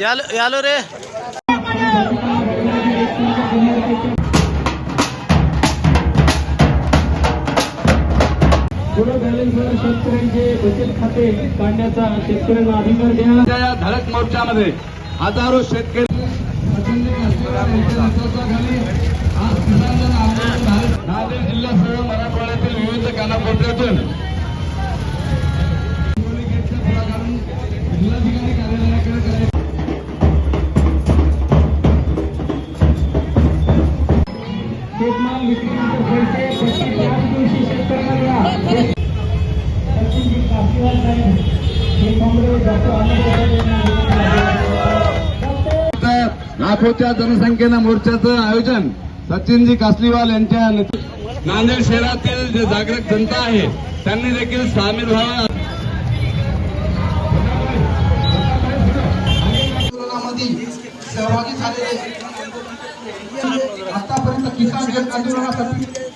यालो यालो रे. शेतकऱ्यांचे बचत खाते काढण्याचा शेतकऱ्यांना अधिकार द्या. या धडक मोर्चामध्ये हजारो शेतकरी नांदेड जिल्ह्यासह मराठवाड्यातील विविध कानाकोपऱ्यातून लाखोच्या जनसंख्येनं मोर्चाचं आयोजन. सचिनजी कासलीवाल यांच्या नांदेड शहरातील जे जागृत जनता आहे त्यांनी देखील सामील व्हावं. सहभागी झालेले आतापर्यंत किसान जन आंदोलनासाठी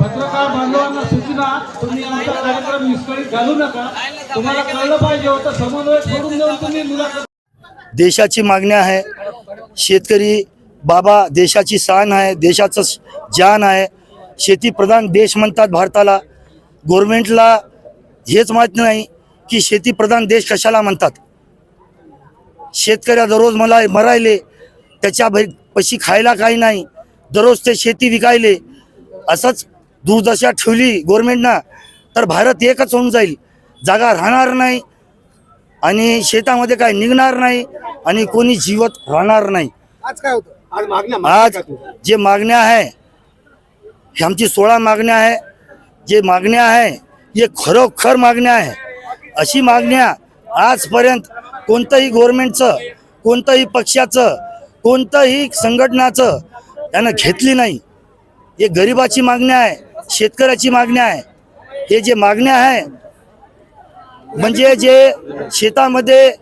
पत्रकार बांधवांना सूचना तुम्ही आमचा कार्यक्रम विस्कळीत घालू नका. तुम्हाला कळलं पाहिजे होतं समन्वय सोडून देऊन तुम्ही मुलाखत देशाची मागणी आहे. शेतकरी बाबा देशाची शान आहे देशाचं जान आहे. शेतीप्रधान देश म्हणतात भारताला. गव्हर्मेंटला हेच माहीत नाही. की शेतीप्रधान देश कशाला म्हणतात? शेतकऱ्या दररोज मला मरायले त्याच्या पशी खायला काही नाही दररोज ते शेती विकायले. असंच दुर्दशा ठेवली गव्हर्मेंटनं तर भारत एकच होऊन जाईल. जागा राहणार नाही आणि शेतामध्ये काय निघणार नाही आणि कोणी जीवत राहणार नाही. आज काय होतं? आज मागण्या आज जे मागण्या आहे हे आमची सोळा मागण्या आहे. जे मागण्या आहे हे खरोखर मागण्या आहे. अशी मागण्या आजपर्यंत कोणतंही गव्हर्नमेंटचं कोणतंही पक्षाचं कोणतंही संघटनाचं त्यानं घेतली नाही. हे गरिबाची मागण्या आहे शेतकऱ्याची मागण्या आहे. हे जे मागण्या आहे म्हणजे जे शेतामध्ये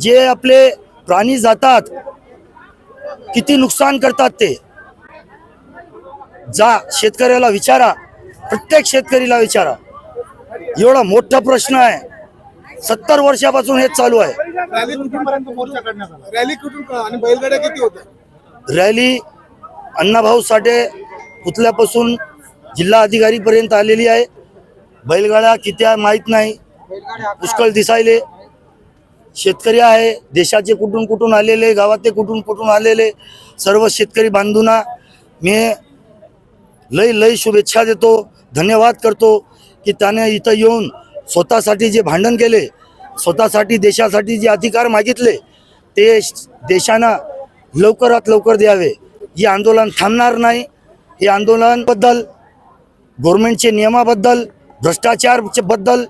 जे आपले प्राणी जातात किती नुकसान करतात ते. जा शेतकऱ्याला विचारा प्रत्येक शेतकरीला विचारा. एवढा मोठा प्रश्न आहे. सत्तर वर्षापासून हेच चालू आहे. रॅली कुठूनपर्यंत मोर्चा काढण्यात आला? रॅली कुठून आणि बैलगाड्या किती होत्या? रॅली अण्णाभाऊ साठे पुतल्यापासून जिल्हा अधिकारीपर्यंत आलेली आहे. बैलगाड्या किती आहे माहीत नाही. पुष्कळ दिसायले. शेतकरी आहे. देशाचे कुठून कुठून आलेले गावातले कुठून कुठून आलेले सर्व शेतकरी बांधूंना मी लय लय शुभेच्छा देतो. धन्यवाद करतो की त्याने इथं येऊन स्वतःसाठी जे भांडण केले स्वतःसाठी देशासाठी जे अधिकार मागितले ते देशानं लवकरात लवकर द्यावे. हे आंदोलन थांबणार नाही. हे आंदोलनबद्दल गव्हर्नमेंटचे नियमाबद्दल भ्रष्टाचारच्या बद्दल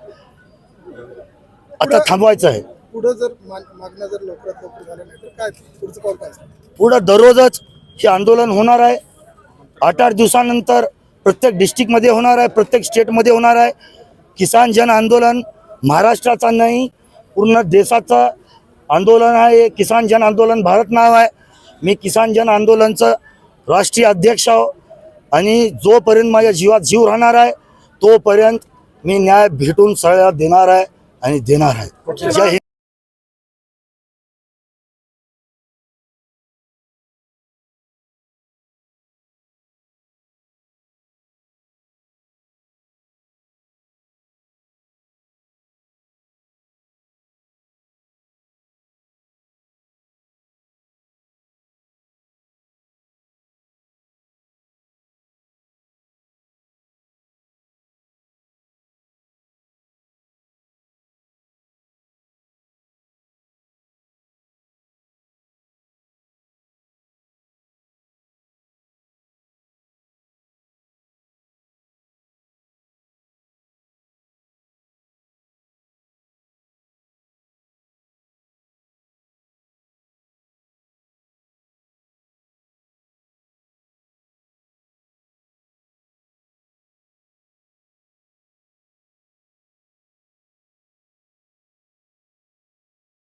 आता थांबवायचं आहे. पुढे जर मा- मागण्या जर लवकरात लवकर झाल्या नाही तर काय? पुढचं पाऊल काय असेल? पुढं दररोजच हे आंदोलन होणार आहे. आठ आठ दिवसानंतर प्रत्येक डिस्ट्रिक्टमध्ये होणार आहे प्रत्येक स्टेटमध्ये होणार आहे. किसान जन आंदोलन महाराष्ट्राचा नाही पूर्ण देशाचं आंदोलन आहे. किसान जन आंदोलन भारत नाव आहे. मी किसान जन आंदोलनचं राष्ट्रीय अध्यक्ष आहो. आणि जोपर्यंत माझ्या जीवात जीव राहणार आहे तोपर्यंत मी न्याय भेटून सगळ्या देणार आहे आणि देणार आहे. जय हिंद.